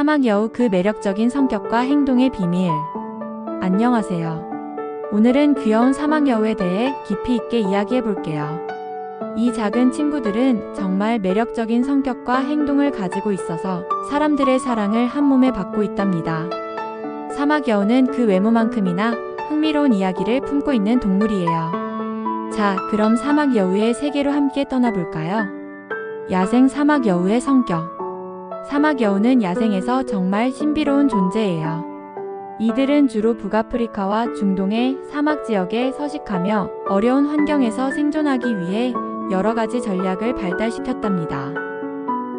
사막 여우 그 매력적인 성격과 행동의 비밀. 안녕하세요. 오늘은 귀여운 사막 여우에 대해 깊이 있게 이야기해 볼게요. 이 작은 친구들은 정말 매력적인 성격과 행동을 가지고 있어서 사람들의 사랑을 한 몸에 받고 있답니다. 사막 여우는 그 외모만큼이나 흥미로운 이야기를 품고 있는 동물이에요. 자, 그럼 사막 여우의 세계로 함께 떠나볼까요? 야생 사막 여우의 성격. 사막 여우는 야생에서 정말 신비로운 존재예요. 이들은 주로 북아프리카와 중동의 사막 지역에 서식하며 어려운 환경에서 생존하기 위해 여러 가지 전략을 발달시켰답니다.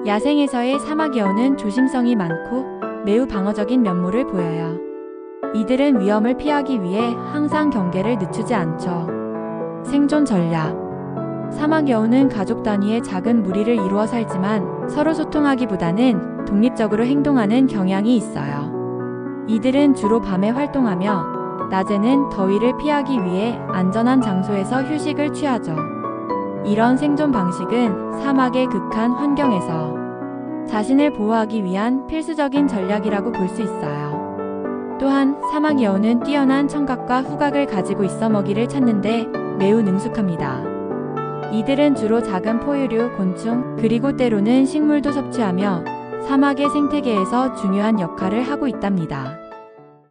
야생에서의 사막 여우는 조심성이 많고 매우 방어적인 면모를 보여요. 이들은 위험을 피하기 위해 항상 경계를 늦추지 않죠. 생존 전략. 사막 여우는 가족 단위의 작은 무리를 이루어 살지만 서로 소통하기보다는 독립적으로 행동하는 경향이 있어요. 이들은 주로 밤에 활동하며 낮에는 더위를 피하기 위해 안전한 장소에서 휴식을 취하죠. 이런 생존 방식은 사막의 극한 환경에서 자신을 보호하기 위한 필수적인 전략이라고 볼 수 있어요. 또한 사막 여우는 뛰어난 청각과 후각을 가지고 있어 먹이를 찾는데 매우 능숙합니다. 이들은 주로 작은 포유류, 곤충, 그리고 때로는 식물도 섭취하며 사막의 생태계에서 중요한 역할을 하고 있답니다.